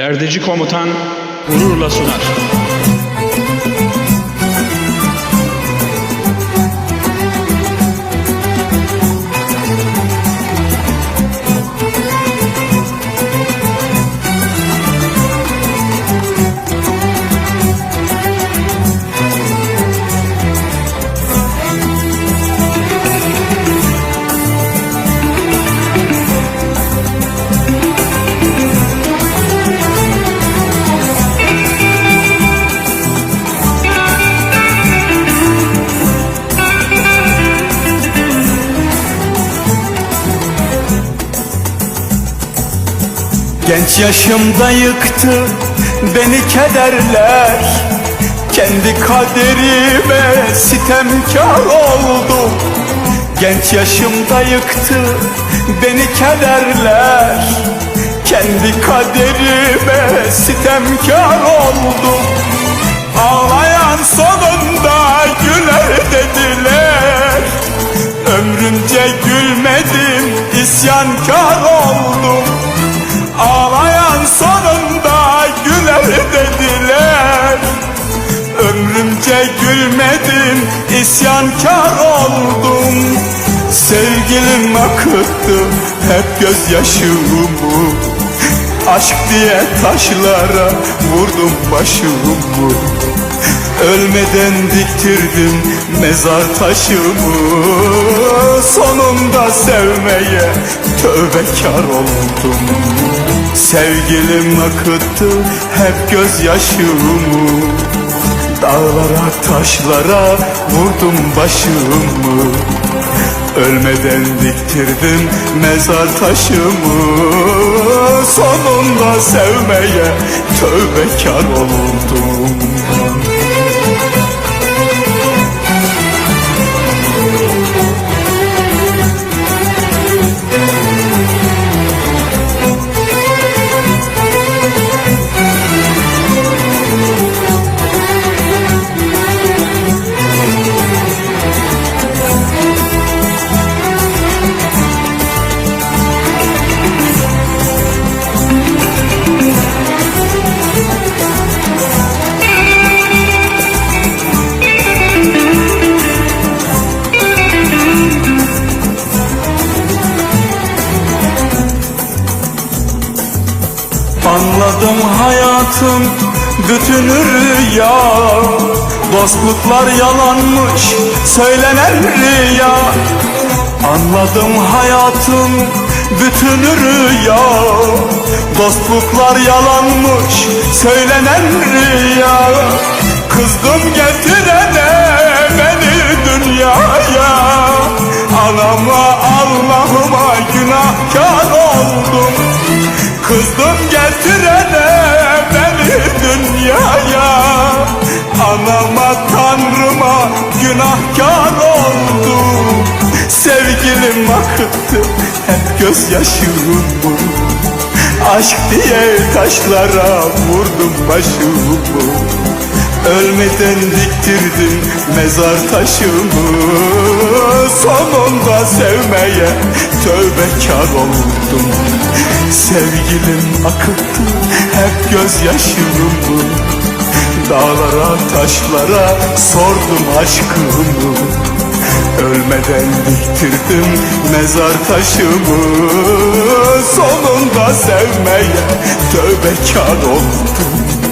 Perdeci komutan gururla sunar. Genç yaşımda yıktı beni kederler. Kendi kaderime sitemkar oldum. Genç yaşımda yıktı beni kederler. Kendi kaderime sitemkar oldum. Ağlayan sonunda güler dediler. Ömrümce gülmedim isyankar oldum sonunda güler dediler. Ömrümce gülmedim isyankar oldum. Sevgilim akıttı hep gözyaşımı Aşk diye taşlara vurdum başımı. Ölmeden diktirdim mezar taşımı. Sonunda sevmeye tövbekar oldum Sevgilim akıttı hep gözyaşımı. Dağlara taşlara vurdum başımı. Ölmeden diktirdim mezar taşımı. Sonunda sevmeye tövbekar oldum Anladım hayatın bütünü rüya. Dostluklar yalanmış söylenen rüya. Anladım hayatın bütünü rüya. Dostluklar yalanmış söylenen rüya. Kızdım getirene beni dünyaya. Anama Kızdım getirene beni dünyaya. Anama tanrıma günahkar oldum. Sevgilim akıttı hep gözyaşımı. Aşk diye taşlara vurdum başımı Ölmeden diktirdim mezar taşımı. Sonunda sevmeye tövbekar oldum. Sevgilim akıttı hep gözyaşımı. Dağlara taşlara sordum aşkımı. Ölmeden diktirdim mezar taşımı. Sonunda sevmeye tövbekar oldum